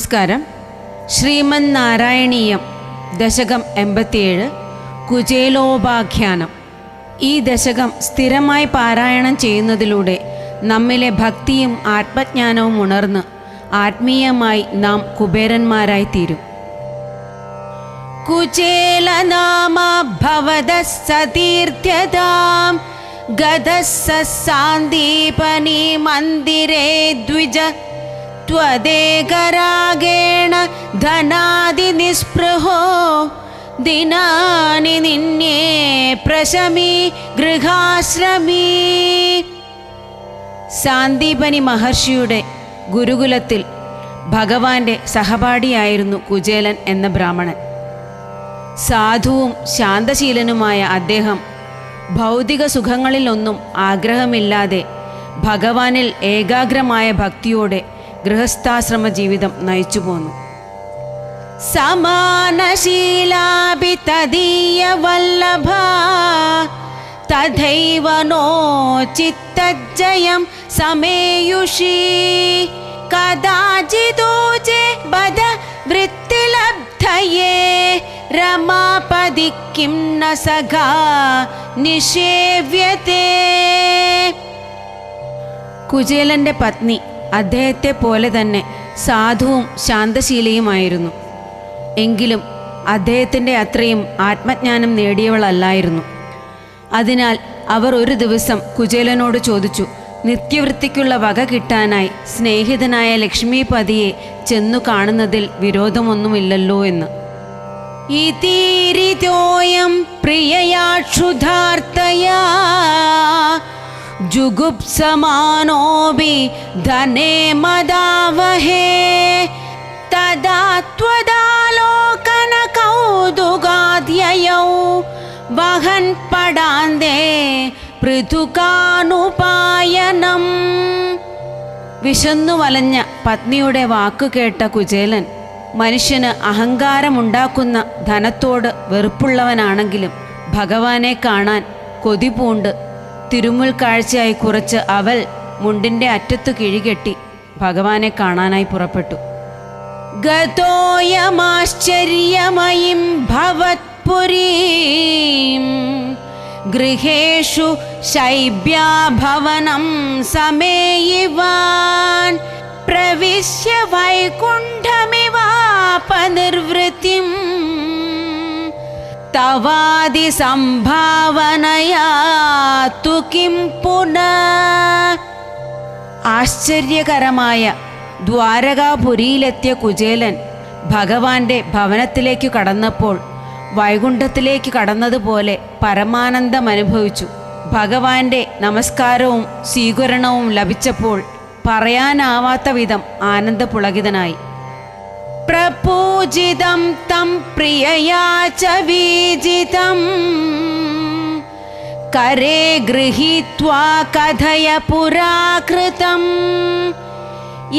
നമസ്കാരം. ശ്രീമൻ നാരായണീയം ദശകം എൺപത്തിയേഴ് കുചേലോപാഖ്യാനം. ഈ ദശകം സ്ഥിരമായി പാരായണം ചെയ്യുന്നതിലൂടെ നമ്മിലെ ഭക്തിയും ആത്മജ്ഞാനവും ഉണർന്ന് ആത്മീയമായി നാം കുബേരന്മാരായി തീരും. കുചേലനാമ ഗതസ്സാന്തീപനി മന്ദിരേ ദ്വിജ त्वदेकरागेण धनादिनिस्पृहो ദിനാനി നിന്നെ പ്രശമി ഗൃഹാശ്രമീ സാന്ദീപനി മഹർഷിയുടെ ഗുരുകുലത്തിൽ ഭഗവാന്റെ സഹപാഠിയായിരുന്നു കുചേലൻ എന്ന ബ്രാഹ്മണൻ സാധുവും ശാന്തശീലനുമായ അദ്ദേഹം ഭൗതിക സുഖങ്ങളിലൊന്നും ആഗ്രഹമില്ലാതെ ഭഗവാനിൽ ഏകാഗ്രമായ ഭക്തിയോടെ ഗൃഹസ്ഥാശ്രമ ജീവിതം നയിച്ചു പോന്നു. ചിത്തജയം സമേയുഷി. കഥാചിതോചെ ബദ വൃത്തിലബ്ധയേ. രമാപതി കിം സഖാ നിഷേവ്യത്തെ കുചേലന്റെ പത്നി അദ്ദേഹത്തെ പോലെ തന്നെ സാധുവും ശാന്തശീലയുമായിരുന്നു. എങ്കിലും അദ്ദേഹത്തിന്റെ അത്രയും ആത്മജ്ഞാനം നേടിയവളല്ലായിരുന്നു. അതിനാൽ അവർ ഒരു ദിവസം കുചേലനോട് ചോദിച്ചു നിത്യവൃത്തിക്കുള്ള വക കിട്ടാനായി സ്നേഹിതനായ ലക്ഷ്മിപതിയെ ചെന്നു കാണുന്നതിൽ വിരോധമൊന്നുമില്ലല്ലോ എന്ന്. ഇതീരിതോയം പ്രിയയാക്ഷുധാർത്തയാ जुगुप्समानोऽपि धने मदावहे तदा त्वदालोकनकौतुकाद्ययौ वहन् पडान्ते പൃഥുകാനുപായനം വിശന്നു വലഞ്ഞ പത്നിയുടെ വാക്കു കേട്ട കുചേലൻ മനുഷ്യന് അഹങ്കാരമുണ്ടാക്കുന്ന ധനത്തോട് വെറുപ്പുള്ളവനാണെങ്കിലും ഭഗവാനെ കാണാൻ കൊതിപൂണ്ട് തിരുമുൽ കാഴ്ചയായി കുറച്ച് അവൽ മുണ്ടിന്റെ അറ്റത്തു കിഴികെട്ടി ഭഗവാനെ കാണാനായി പുറപ്പെട്ടു. ഗതോയമാശ്ചര്യമയും ഭവത്പുരീം ഗൃഹേഷു ശൈബ്യാഭവനം സമേയിവാൻ. പ്രവിശ്യ വൈകുണ്ഠമിവാപനിർവൃത്തിം. തവാദി സംഭാവനയാ തു കിം പുനഃ ആശ്ചര്യകരമായ ദ്വാരകാപുരിയിലെത്തിയ കുചേലൻ ഭഗവാന്റെ ഭവനത്തിലേക്ക് കടന്നപ്പോൾ വൈകുണ്ഠത്തിലേക്ക് കടന്നതുപോലെ പരമാനന്ദം അനുഭവിച്ചു. ഭഗവാന്റെ നമസ്കാരവും സ്വീകരണവും ലഭിച്ചപ്പോൾ പറയാനാവാത്ത വിധം ആനന്ദപുളകിതനായി. പ്രപൂജിതം തം പ്രിയയാ ച വീജിതം करे गृहीत्वा कथय पुराकृतं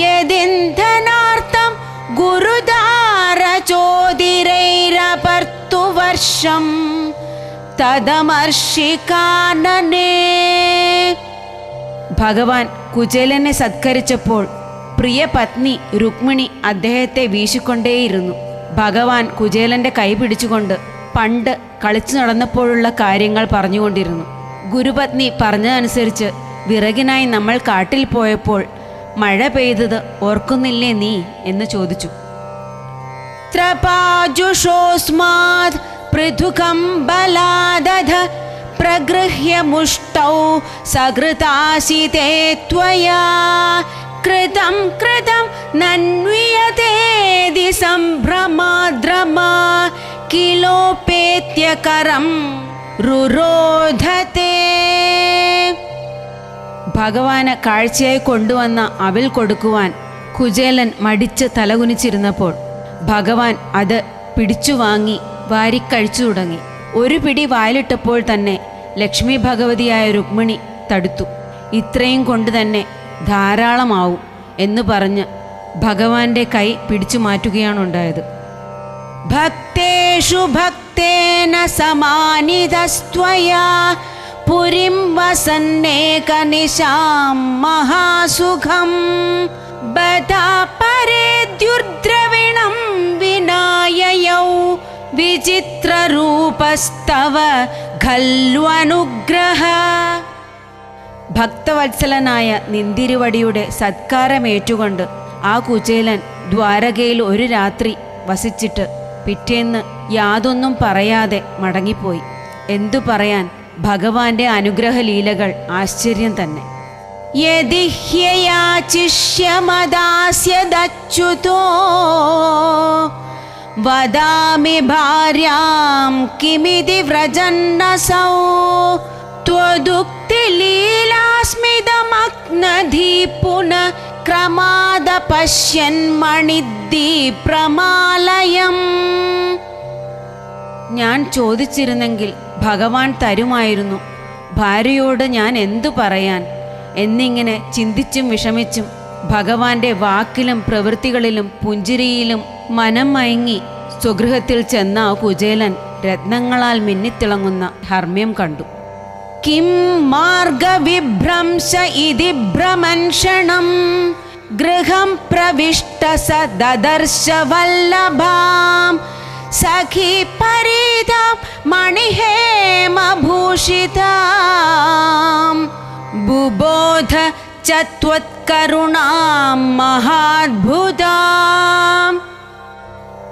यदिन्धनार्थं गुरुदारचोदिरैरपर्तुवर्षं തദമർഷികാനനേ ഭഗവാൻ കുചേലനെ സത്കരിച്ചപ്പോൾ പ്രിയ പത്നി രുക്മിണി അദ്ദേഹത്തെ വീശിക്കൊണ്ടേയിരുന്നു. ഭഗവാൻ കുചേലന്റെ കൈ പിടിച്ചുകൊണ്ട് പണ്ട് കളിച്ചു നടന്നപ്പോഴുള്ള കാര്യങ്ങൾ പറഞ്ഞുകൊണ്ടിരുന്നു. ഗുരുപത്നി പറഞ്ഞതനുസരിച്ച് വിറകിനായി നമ്മൾ കാട്ടിൽ പോയപ്പോൾ മഴ പെയ്തത് ഓർക്കുന്നില്ലേ നീ എന്ന് ചോദിച്ചു. ത്രപാജുഷോസ്മാത് പൃഥുകം ബലാദധ പ്രഗൃഹ്യ മുഷ്ടൗ ത്വയാ കൃതം കൃതം നന്വിയതേതി സംഭ്രമാദ്രമാ കിലോപേത്യകരം രുരോധതേ ഭഗവാന് കാഴ്ചയായി കൊണ്ടുവന്ന അവിൽ കൊടുക്കുവാൻ കുചേലൻ മടിച്ച് തലകുനിച്ചിരുന്നപ്പോൾ ഭഗവാൻ അത് പിടിച്ചു വാങ്ങി വാരിക്കഴിച്ചു തുടങ്ങി. ഒരു പിടി വായിലിട്ടപ്പോൾ തന്നെ ലക്ഷ്മി ഭഗവതിയായ രുക്മിണി തടുത്തു. ഇത്രയും കൊണ്ട് തന്നെ ധാരാളമാവും എന്ന് പറഞ്ഞ് ഭഗവാന്റെ കൈ പിടിച്ചു മാറ്റുകയാണുണ്ടായത് ഭക്തേഷു ഭക്തേന സമാനിതസ്ത്വയാ പുരിം വസന്നേകനിശാം മഹാസുഖം. വായുർദ്രവിണം വിനായയൗ വിചിത്രരൂപസ്തവ ഖൽവനുഗ്രഹ. ഭക്തവത്സലനായ നിന്തിരുവടിയുടെ സത്കാരമേറ്റുകൊണ്ട് ആ കുചേലൻ ദ്വാരകയിൽ ഒരു രാത്രി വസിച്ചിട്ട് പിറ്റേന്ന് യാതൊന്നും പറയാതെ മടങ്ങിപ്പോയി. എന്തു പറയാൻ ഭഗവാന്റെ അനുഗ്രഹലീലകൾ ആശ്ചര്യം തന്നെ. വദാമി ഭാര്യാം കിമിതി വ്രജന്നസൗ त्वदुक्तिलीलास्मिदमग्नधी पुनः क्रमाद പശ്യന്മണിദ്ദീപ്രമാലയം ഞാൻ ചോദിച്ചിരുന്നെങ്കിൽ ഭഗവാൻ തരുമായിരുന്നു ഭാര്യയോട് ഞാൻ എന്തു പറയാൻ എന്നിങ്ങനെ ചിന്തിച്ചും വിഷമിച്ചും ഭഗവാന്റെ വാക്കിലും പ്രവൃത്തികളിലും പുഞ്ചിരിയിലും മനം മയങ്ങി സ്വഗൃഹത്തിൽ ചെന്ന ആ കുചേലൻ രത്നങ്ങളാൽ മിന്നിത്തിളങ്ങുന്ന ഹർമ്മ്യം കണ്ടു കിം മാർഗവിഭ്രംശ ഇതി ഭ്രമൻഷണം ഗൃഹം പ്രവിഷ്ട സ ദദർശ വല്ലഭാം സഖി പരിതാം മണിഹേമഭൂഷിത ബുബോധ ചത്വത്കരുണാം മഹാത്ഭുതാം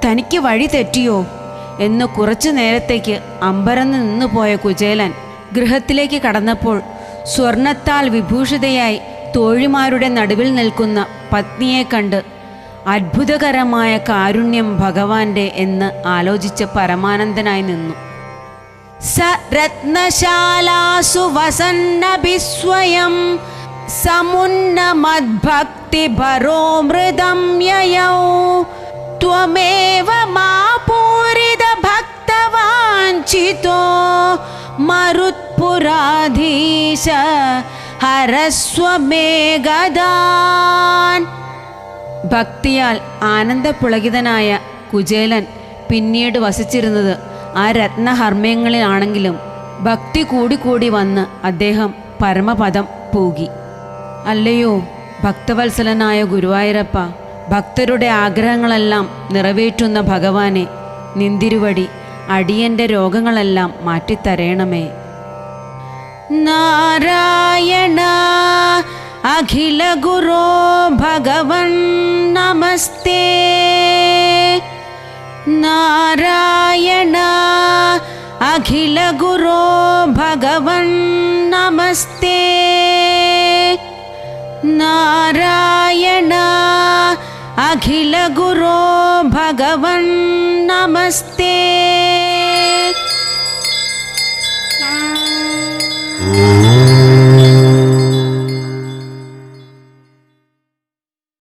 തനിക്ക് വഴി തെറ്റിയോ? എന്ന് കുറച്ചു നേരത്തേക്ക് അമ്പരന്ന് നിന്നുപോയ കുചേലൻ ഗൃഹത്തിലേക്ക് കടന്നപ്പോൾ സ്വർണത്താൽ വിഭൂഷിതയായി തോഴിമാരുടെ നടുവിൽ നിൽക്കുന്ന പത്നിയെ കണ്ട് അത്ഭുതകരമായ കാരുണ്യം ഭഗവാന്റെ എന്ന് ആലോചിച്ച പരമാനന്ദനായി നിന്നു. സ രത്നശാലാസു വസന്നഭിസ്വയം സമുന്നമദ്ഭക്തിഭരോ മൃതം യയൗ മാ പൂരിത ഭക്തവാഞ്ചിതോ മരുത്പുരാധീശ ഹരസ്വമേഗദാൻ ഭക്തിയാൽ ആനന്ദപുളകിതനായ കുചേലൻ പിന്നീട് വസിച്ചിരുന്നത് ആ രത്നഹർമ്മയങ്ങളിലാണെങ്കിലും ഭക്തി കൂടിക്കൂടി വന്ന് അദ്ദേഹം പരമപദം പൂകി. അല്ലയോ ഭക്തവത്സലനായ ഗുരുവായൂരപ്പ ഭക്തരുടെ ആഗ്രഹങ്ങളെല്ലാം നിറവേറ്റുന്ന ഭഗവാനെ നിന്തിരുവടി അടിയന്റെ രോഗങ്ങളെല്ലാം മാറ്റിത്തരേണമേ. നാരായണ അഖില ഗുരോ ഭഗവൻ നമസ്തേ. നാരായണ അഖില ഗുരോ ഭഗവൻ നമസ്തേ. നാരായണ അഖില ഗുരോ ഭഗവൻ നമസ്തേ